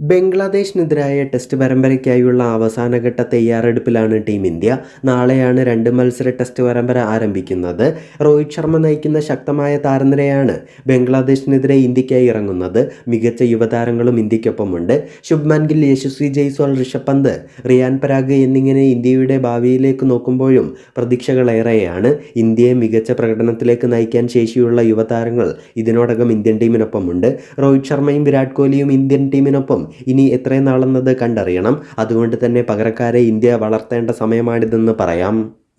ബംഗ്ലാദേശിനെതിരായ test പരമ്പരയ്ക്കായുള്ള അവസാനഘട്ട തയ്യാറെടുപ്പിലാണ് team India. നാളെയാണ് രണ്ട് മത്സര ടെസ്റ്റ് പരമ്പര ആരംഭിക്കുന്നത്. രോഹിത് ശർമ്മ നയിക്കുന്ന ശക്തമായ താരനിരയാണ് ബംഗ്ലാദേശിനെതിരെ ഇന്ത്യക്കായി ഇറങ്ങുന്നത്. മികച്ച യുവതാരങ്ങളും ഇന്ത്യക്കൊപ്പമുണ്ട് ശുഭ്മാൻ ഗിൽ യശസ്വി ജയ്സ്വാൾ ഋഷഭ് പന്ത് റിയാൻ പരാഗ് എന്നിങ്ങനെ ഇന്ത്യയുടെ ഭാവിയിലേക്ക് നോക്കുമ്പോഴും പ്രതീക്ഷകളേറെയാണ്. ഇന്ത്യയെ മികച്ച പ്രകടനത്തിലേക്ക് നയിക്കാൻ ശേഷിയുള്ള യുവതാരങ്ങൾ ഇതിനോടകം ഇന്ത്യൻ ടീമിനൊപ്പമുണ്ട്. രോഹിത് ശർമ്മയും വിരാട് കോഹ്ലിയും ഇന്ത്യൻ ടീമിനൊപ്പം ഇനി എത്രയും നാളെന്നത് കണ്ടറിയണം. അതുകൊണ്ട് തന്നെ പകരക്കാരെ ഇന്ത്യ വളർത്തേണ്ട സമയമാണിതെന്ന് പറയാം.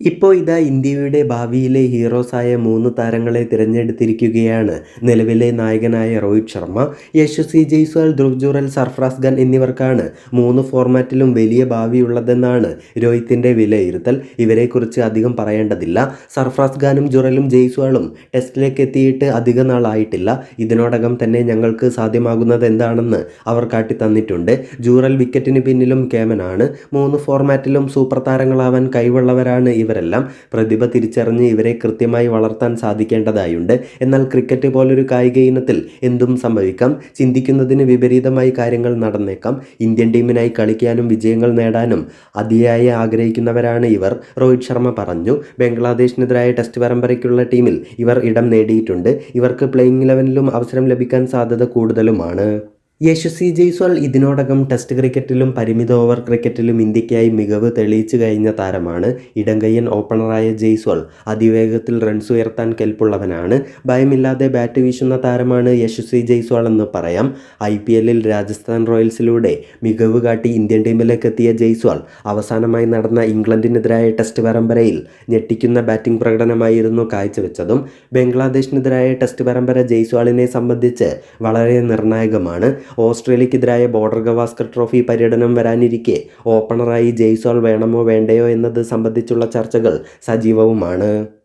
ഇപ്പോൾ ഇതാ ഇന്ത്യയുടെ ഭാവിയിലെ ഹീറോസായ മൂന്ന് താരങ്ങളെ തിരഞ്ഞെടുത്തിരിക്കുകയാണ്. നിലവിലെ നായകനായ രോഹിത് ശർമ്മ യശസ്വി ജയ്സ്വാൾ ധ്രുവ് ജുറൽ സർഫ്രാസ് ഖാൻ എന്നിവർക്കാണ് മൂന്ന് ഫോർമാറ്റിലും വലിയ ഭാവിയുള്ളതെന്നാണ് രോഹിത്തിന്റെ വിലയിരുത്തൽ. ഇവരെക്കുറിച്ച് അധികം പറയേണ്ടതില്ല. സർഫ്രാസ് ഖാനും ജുറലും ജയ്സ്വാളും ടെസ്റ്റിലേക്ക് എത്തിയിട്ട് അധിക നാളായിട്ടില്ല ഇതിനോടകം തന്നെ ഞങ്ങൾക്ക് സാധ്യമാകുന്നത് എന്താണെന്ന് അവർ കാട്ടി തന്നിട്ടുണ്ട് ജൂറൽ വിക്കറ്റിന് പിന്നിലും കേമനാണ്. മൂന്ന് ഫോർമാറ്റിലും സൂപ്പർ താരങ്ങളാവാൻ കൈവുള്ളവരാണ് ഇവരെല്ലാം പ്രതിഭ തിരിച്ചറിഞ്ഞ് ഇവരെ കൃത്യമായി വളർത്താൻ സാധിക്കേണ്ടതായുണ്ട്. എന്നാൽ ക്രിക്കറ്റ് പോലൊരു കായിക ഇനത്തിൽ എന്തും സംഭവിക്കാം. ചിന്തിക്കുന്നതിന് വിപരീതമായി കാര്യങ്ങൾ നടന്നേക്കാം. ഇന്ത്യൻ ടീമിനായി കളിക്കാനും വിജയങ്ങൾ നേടാനും അതിയായി ആഗ്രഹിക്കുന്നവരാണ് ഇവർ രോഹിത് ശർമ്മ പറഞ്ഞു. ബംഗ്ലാദേശിനെതിരായ ടെസ്റ്റ് പരമ്പരയ്ക്കുള്ള ടീമിൽ ഇവർ ഇടം നേടിയിട്ടുണ്ട്. ഇവർക്ക് പ്ലേയിങ് ഇലവനിലും അവസരം ലഭിക്കാൻ സാധ്യത കൂടുതലുമാണ്. യശസ്വി ജയ്സ്വാൾ ഇതിനോടകം ടെസ്റ്റ് ക്രിക്കറ്റിലും പരിമിത ഓവർ ക്രിക്കറ്റിലും ഇന്ത്യക്കായി മികവ് തെളിയിച്ചു കഴിഞ്ഞ താരമാണ് ഇടങ്കയ്യൻ ഓപ്പണറായ ജയ്സ്വാൾ. അതിവേഗത്തിൽ റൺസ് ഉയർത്താൻ കെൽപ്പുള്ളവനാണ്. ഭയമില്ലാതെ ബാറ്റ് വീശുന്ന താരമാണ് യശസ്വി ജയ്സ്വാൾ എന്ന് പറയാം. ഐ പി എല്ലിൽ രാജസ്ഥാൻ റോയൽസിലൂടെ മികവ് കാട്ടി ഇന്ത്യൻ ടീമിലേക്ക് എത്തിയ ജയ്സ്വാൾ അവസാനമായി നടന്ന ഇംഗ്ലണ്ടിനെതിരായ ടെസ്റ്റ് പരമ്പരയിൽ ഞെട്ടിക്കുന്ന ബാറ്റിംഗ് പ്രകടനമായിരുന്നു കാഴ്ചവെച്ചതും. ബംഗ്ലാദേശിനെതിരായ ടെസ്റ്റ് പരമ്പര ജയ്സ്വാളിനെ സംബന്ധിച്ച് വളരെ നിർണായകമാണ്. ഓസ്ട്രേലിയക്കെതിരായ ബോർഡർ ഗവാസ്കർ ട്രോഫി പര്യടനം വരാനിരിക്കെ. ഓപ്പണറായി ജയ്സോൾ വേണമോ വേണ്ടയോ എന്നത് സംബന്ധിച്ചുള്ള ചർച്ചകൾ സജീവവുമാണ്.